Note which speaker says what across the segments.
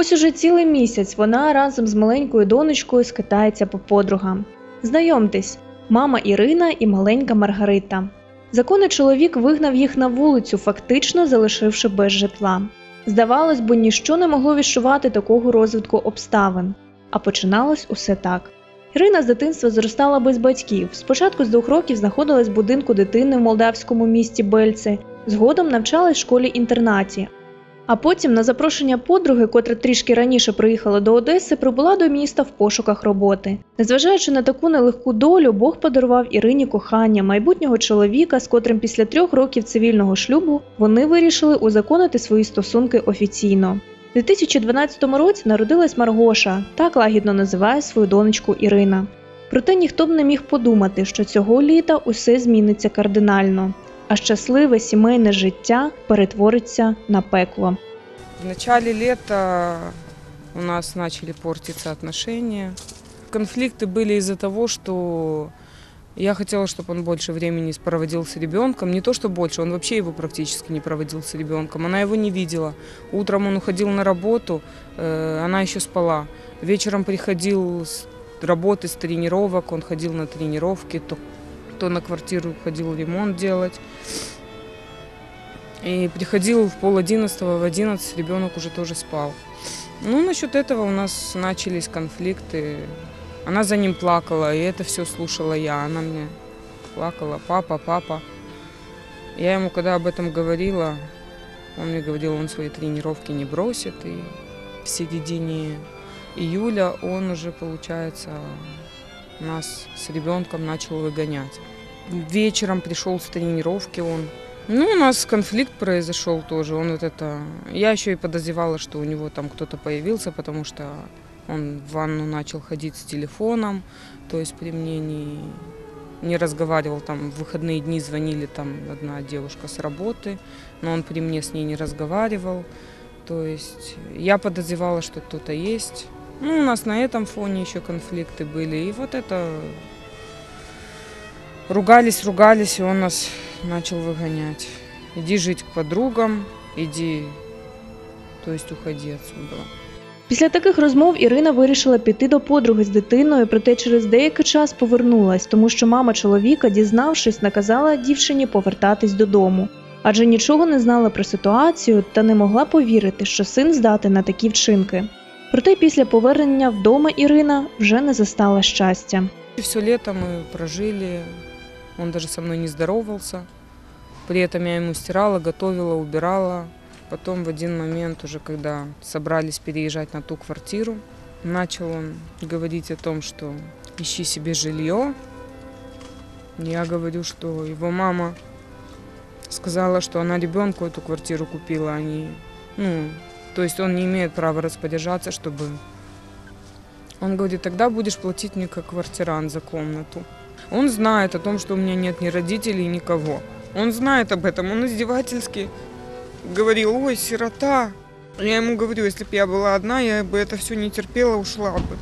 Speaker 1: Ось уже цілий місяць вона разом з маленькою донечкою скитається по подругам. Знайомтесь, мама Ірина і маленька Маргарита. Законний чоловік вигнав їх на вулицю, фактично залишивши без житла. Здавалось, бо ніщо не могло відчувати такого розвитку обставин. А починалось усе так. Ірина з дитинства зростала без батьків. Спочатку з двох років знаходилась в будинку дитини в молдавському місті Бельце, згодом навчалась в школі-інтернаті. А потім, на запрошення подруги, котра трішки раніше приїхала до Одеси, прибула до міста в пошуках роботи. Незважаючи на таку нелегку долю, Бог подарував Ірині кохання, майбутнього чоловіка, з котрим після трьох років цивільного шлюбу вони вирішили узаконити свої стосунки офіційно. У 2012 році народилась Маргоша, так лагідно називає свою донечку Ірина. Проте ніхто б не міг подумати, що цього літа усе зміниться кардинально, а щасливе сімейне життя перетвориться на пекло.
Speaker 2: В начале лета у нас начали портиться отношения. Конфликты были из-за того, что я хотела, чтобы он больше времени проводил с ребенком. Не то, что больше, он вообще его практически не проводил с ребенком. Она его не видела. Утром он уходил на работу, э, она еще спала. Вечером приходил с работы, с тренировок, он ходил на тренировки, то, то на квартиру ходил ремонт делать. И приходил в пол одиннадцатого, в одиннадцать ребенок уже тоже спал. Ну, насчет этого у нас начались конфликты. Она за ним плакала, и это все слушала я. Она мне плакала, папа, папа. Я ему, когда об этом говорила, он мне говорил, он свои тренировки не бросит. И в середине июля он уже, получается, нас с ребенком начал выгонять. Вечером пришел с тренировки он. Ну, у нас конфликт произошел тоже. Он вот это... Я еще и подозревала, что у него там кто-то появился, потому что он в ванну начал ходить с телефоном, то есть при мне не, не разговаривал. Там в выходные дни звонили там одна девушка с работы, но он при мне с ней не разговаривал. То есть я подозревала, что кто-то есть. Ну, у нас на этом фоне еще конфликты были. И вот это ругались, ругались, и он нас начал выгонять. Иди жить к подругам, иди, то есть уходи отсюда.
Speaker 1: Після таких розмов Ірина вирішила піти до подруги з дитиною, проте через деякий час повернулась, тому що мама чоловіка, дізнавшись, наказала дівчині повертатись додому, адже нічого не знала про ситуацію та не могла повірити, що син здатен на такі вчинки. Проте після повернення вдома Ірина вже не застала щастя.
Speaker 2: Все лето мы прожили, он даже со мной не здоровался. При этом я ему стирала, готовила, убирала. Потом в один момент, уже когда собрались переезжать на ту квартиру, начал он говорить о том, что ищи себе жилье. Я говорю, что его мама сказала, что она ребенку эту квартиру купила, а не, ну, то есть он не имеет права распоряжаться, чтобы... Он говорит, тогда будешь платить мне как квартирант за комнату. Он знает о том, что у меня нет ни родителей, никого. Он знает об этом, он издевательски говорил, ой, сирота. Я ему говорю, если бы я была одна, я бы это все не терпела, ушла бы.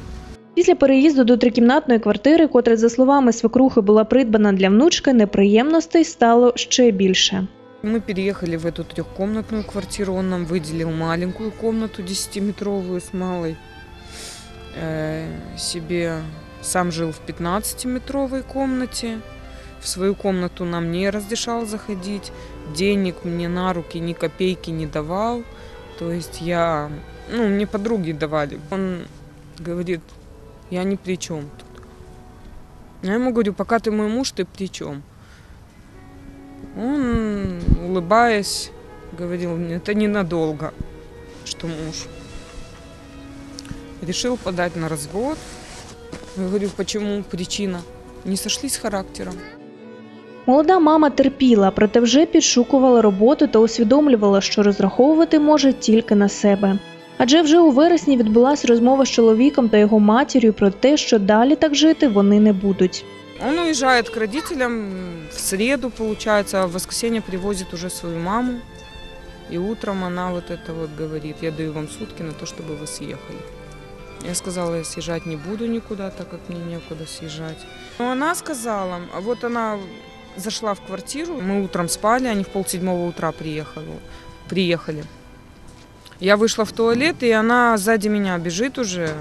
Speaker 1: Після переїзду до трикімнатної квартири, котра, за словами свекрухи, була придбана для внучки, неприємностей стало ще більше.
Speaker 2: Мы переехали в эту трехкомнатную квартиру, он нам выделил маленькую комнату 10-метровую с малой. Э, себе сам жил в 15-метровой комнате. В свою комнату нам не разрешал заходить. Денег мне на руки ни копейки не давал. То есть я, ну, мне подруги давали. Он говорит, я ни при чем тут. Я ему говорю, пока ты мой муж, ты при чем? Он, улыбаясь, говорил мне, это ненадолго, что муж. Решил подать на развод. Я говорю, почему? Причина. Не сошлись характером.
Speaker 1: Молода мама терпіла, проте вже підшукувала роботу та усвідомлювала, що розраховувати може тільки на себе. Адже вже у вересні відбулася розмова з чоловіком та його матір'ю про те, що далі так жити вони не будуть.
Speaker 2: Он уезжает к родителям в среду, получается, а в воскресенье привозит уже свою маму. И утром она вот это вот говорит, я даю вам сутки на то, чтобы вы съехали. Я сказала, я съезжать не буду никуда, так как мне некуда съезжать. Но она сказала, вот она зашла в квартиру, мы утром спали, они в полседьмого утра приехали. приехали. Я вышла в туалет, и она сзади меня бежит уже.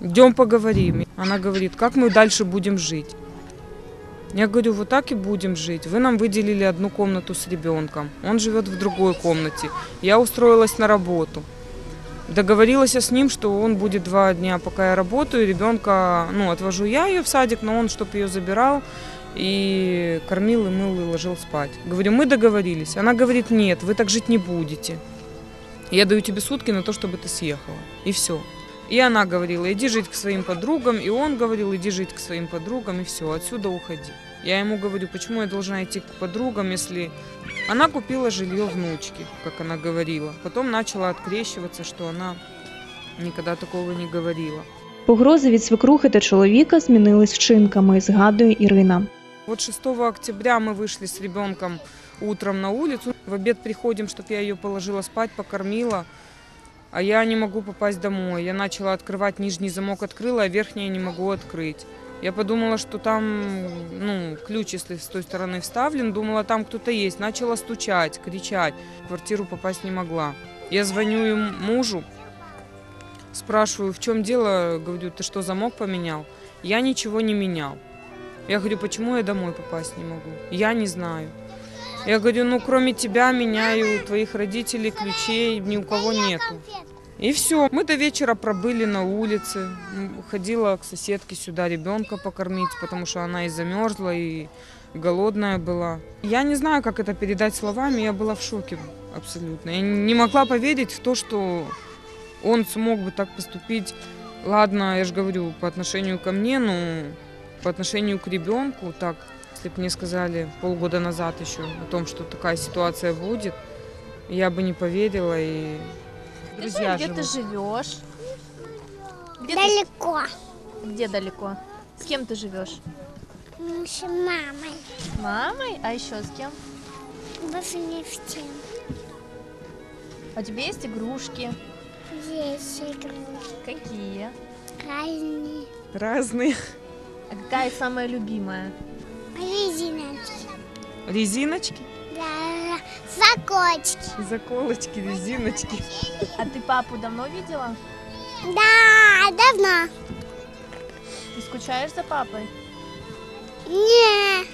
Speaker 2: Идем поговорим. Она говорит, как мы дальше будем жить. Я говорю, вот так и будем жить. Вы нам выделили одну комнату с ребенком. Он живет в другой комнате. Я устроилась на работу. Договорилась я с ним, что он будет два дня, пока я работаю. Ребенка, ну, отвожу я ее в садик, но он, чтобы ее забирал, и кормил, и мыл, и ложил спать. Говорю, мы договорились. Она говорит, нет, вы так жить не будете. Я даю тебе сутки на то, чтобы ты съехала. И все. И она говорила, иди жить к своим подругам, и он говорил, иди жить к своим подругам, и все, отсюда уходи. Я ему говорю, почему я должна идти к подругам, если она купила жилье внучки, как она говорила. Потом начала открещиваться, что она никогда такого не говорила.
Speaker 1: Погрози від свекрухи та чоловіка змінились вчинками, згадує Ірина.
Speaker 2: Вот 6 октября мы вышли с ребенком утром на улицу. В обед приходим, чтобы я ее положила спать, покормила. А я не могу попасть домой. Я начала открывать нижний замок, открыла, а верхний я не могу открыть. Я подумала, что там, ну, ключ, если с той стороны вставлен, думала, там кто-то есть. Начала стучать, кричать. В квартиру попасть не могла. Я звоню им мужу, спрашиваю, в чем дело, говорю, ты что, замок поменял? Я ничего не менял. Я говорю, почему я домой попасть не могу? Я не знаю. Я говорю, ну кроме тебя, меня и у твоих родителей ключей ни у кого нету. И все. Мы до вечера пробыли на улице. Ходила к соседке сюда ребенка покормить, потому что она и замерзла, и голодная была. Я не знаю, как это передать словами, я была в шоке абсолютно. Я не могла поверить в то, что он смог бы так поступить. Ладно, я же говорю, по отношению ко мне, но по отношению к ребенку, так, если бы мне сказали полгода назад еще о том, что такая ситуация будет, я бы не поверила и друзья
Speaker 3: Где ты живешь? Где, ты-
Speaker 4: Далеко.
Speaker 3: где далеко? С кем ты живешь?
Speaker 4: М, С мамой.
Speaker 3: С мамой? А еще с кем?
Speaker 4: В нефти.
Speaker 3: А у тебя есть игрушки?
Speaker 4: Есть игрушки.
Speaker 3: Какие?
Speaker 4: Разные.
Speaker 2: Разные.
Speaker 3: А какая самая любимая?
Speaker 4: Резиночки.
Speaker 2: Резиночки,
Speaker 4: Да, закочки.
Speaker 2: заколочки, резиночки.
Speaker 3: А ты папу давно видела?
Speaker 4: Да, давно.
Speaker 3: Ты скучаешь за папой?
Speaker 4: Не.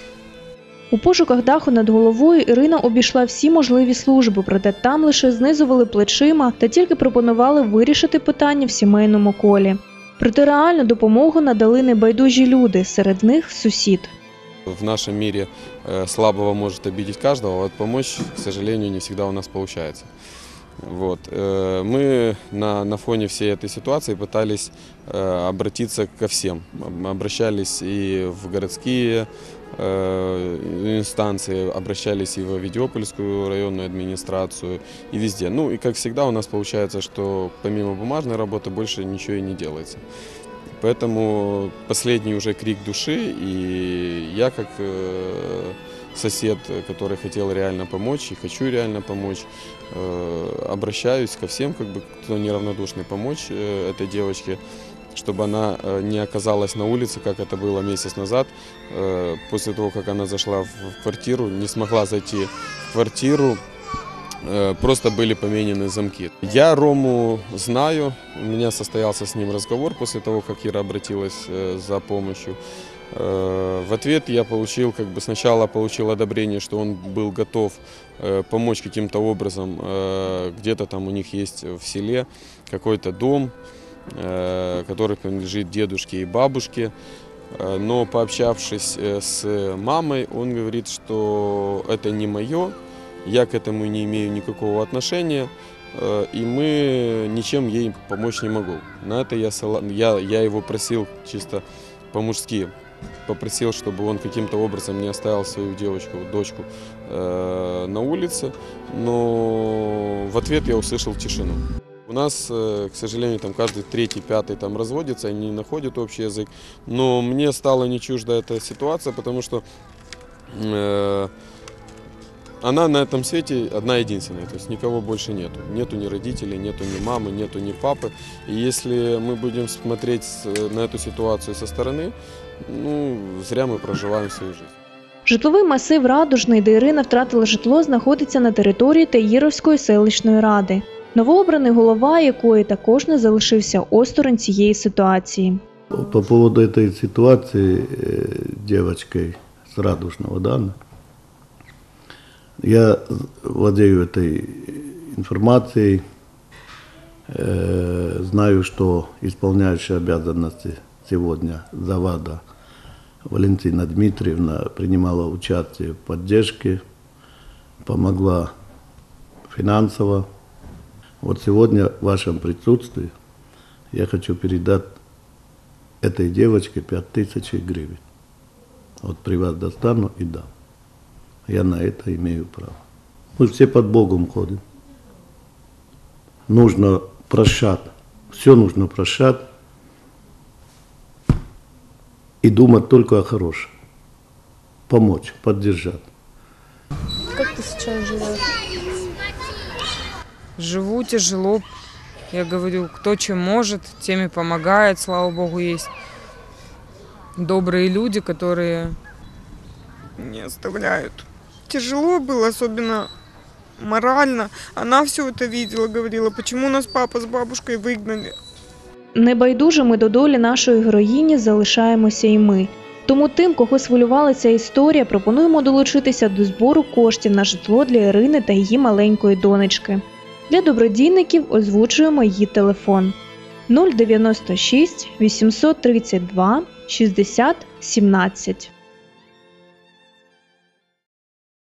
Speaker 1: У пошуках даху над головою Ірина обійшла всі можливі служби, проте там лише знизували плечима та тільки пропонували вирішити питання в сімейному колі. Проте реальну допомогу надали небайдужі люди, серед них сусід.
Speaker 5: В нашем мире э, слабого может обидеть каждого, а вот помочь, к сожалению, не всегда у нас получается. Вот. э, Мы на, на фоне всей этой ситуации пытались э, обратиться ко всем. Об- Обращались и в городские инстанции, обращались и в Авидиопольскую районную администрацию, и везде. Ну и как всегда у нас получается, что помимо бумажной работы больше ничего и не делается. Поэтому последний уже крик души, и я как э, сосед, который хотел реально помочь и хочу реально помочь, э, обращаюсь ко всем, как бы, кто неравнодушный, помочь э, этой девочке, чтобы она не оказалась на улице, как это было месяц назад, после того, как она зашла в квартиру, не смогла зайти в квартиру, просто были поменены замки. Я Рому знаю, у меня состоялся с ним разговор после того, как Ира обратилась э, за помощью. Э, В ответ я получил, как бы сначала получил одобрение, что он был готов э, помочь каким-то образом. Э, Где-то там у них есть в селе какой-то дом, э, который принадлежит дедушке и бабушке. Э, Но пообщавшись э, с мамой, он говорит, что это не мое, я к этому не имею никакого отношения, э, и мы ничем ей помочь не могу. На это я, я, я его просил чисто по-мужски, попросил, чтобы он каким-то образом не оставил свою девочку, дочку э, на улице, но в ответ я услышал тишину. У нас, э, к сожалению, там каждый третий, пятый там разводится, они не находят общий язык. Но мне стала не чужда эта ситуация, потому что э, она на этом свете одна единственная, то есть никого больше нету. Нету ни родителей, нету ни мамы, нету ни папы. И если мы будем смотреть с- на эту ситуацию со стороны, ну, зря мы проживаем свою жизнь.
Speaker 1: Житловий масив Радужний, де Ірина втратила житло, знаходиться на території Таїровської селищної ради, новообраний голова якої також не залишився осторонь цієї ситуації.
Speaker 6: По поводу этой ситуации э, девочкой с Радужного, да, я владею этой информацией, э, знаю, что исполняющая обязанности сегодня Завада Валентина Дмитриевна принимала участие в поддержке, помогла финансово. Вот сегодня в вашем присутствии я хочу передать этой девочке 5000 гривен. Вот при вас достану и дам. Я на это имею право. Мы все под Богом ходим. Нужно прощать. Все нужно прощать. И думать только о хорошем. Помочь, поддержать.
Speaker 3: Как ты сейчас живешь?
Speaker 2: Живу тяжело. Я говорю, кто чем может, тем и помогает. Слава богу, есть добрые люди, которые не оставляют. Тяжело было, особенно морально. Она все это видела, говорила, почему нас папа с бабушкой выгнали.
Speaker 1: Небайдужими до долі нашої героїні залишаємося і ми. Тому тим, кого свилювала ця історія, пропонуємо долучитися до збору коштів на житло для Ірини та її маленької донечки. Для добродійників озвучуємо її телефон 096 832 60 17.